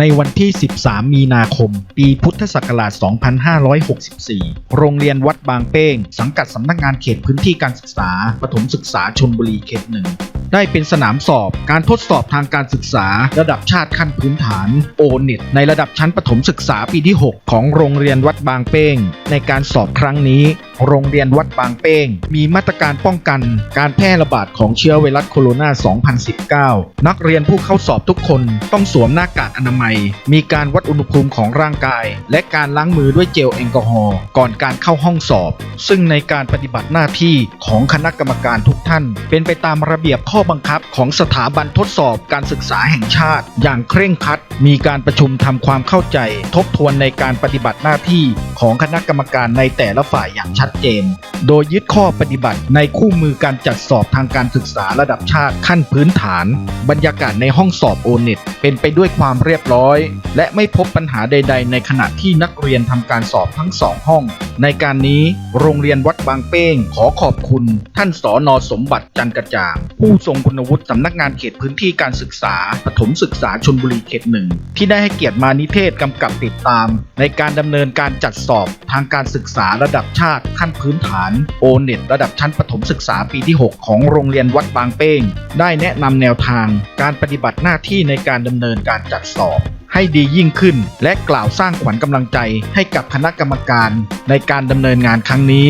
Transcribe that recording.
ในวันที่ 13 มีนาคม ปีพุทธศักราช 2564 โรงเรียนวัดบางเป้ง สังกัดสำนักงานเขตพื้นที่การศึกษาประถมศึกษาชนบุรีเขตหนึ่ง ได้เป็นสนามสอบการทดสอบทางการศึกษา ระดับชาติขั้นพื้นฐานโอเน็ตในระดับชั้นประถมศึกษาปีที่ 6 ของโรงเรียนวัดบางเป้ง ในการสอบครั้งนี้ โรงเรียนวัดบางเป้ง มีมาตรการป้องกันการแพร่ระบาดของเชื้อไวรัสโคโรนา 2019 นักเรียนผู้เข้าสอบทุกคนต้องสวมหน้ากากอนามัย มีการวัดอุณหภูมิของร่างกาย และการล้างมือด้วยเจลแอลกอฮอล์ก่อนการเข้าห้องสอบ ซึ่งในการปฏิบัติหน้าที่ของคณะกรรมการทุกท่าน เป็นไปตามระเบียบข้อบังคับของสถาบันทดสอบการศึกษาแห่งชาติ อย่างเคร่งครัด มีการประชุมทำความเข้าใจ ทบทวนในการปฏิบัติหน้าที่ของคณะกรรมการในแต่ละฝ่ายอย่างชัดเจนโดยยึดข้อปฏิบัติในคู่มือการจัดสอบทางการศึกษาระดับชาติขั้นพื้นฐาน บรรยากาศในห้องสอบโอเน็ตเป็นไปด้วยความเรียบร้อย และไม่พบปัญหาใด ๆ ในขณะที่นักเรียนทำการสอบทั้งสองห้อง ในการนี้โรงเรียนวัดบางเป้ง ขอขอบคุณ ท่านสอนอสมบัติจันกระจ่าง ผู้ทรงคุณวุฒิสำนักงานเขตพื้นที่การศึกษาปฐมศึกษาชนบุรีเขตหนึ่งที่ได้ให้เกียรติมานิเทศกำกับติดตาม ในการดำเนินการจัดสอบทางการศึกษาระดับชาติขั้นพื้นฐานโอเน็ตระดับชั้นประถมศึกษาปีที่ 6 ของโรงเรียนวัดบางเป้ง ได้แนะนำแนวทางการปฏิบัติหน้าที่ในการดำเนินการจัดสอบให้ดียิ่งขึ้น และกล่าวสร้างขวัญกำลังใจให้กับคณะกรรมการในการดำเนินงานครั้งนี้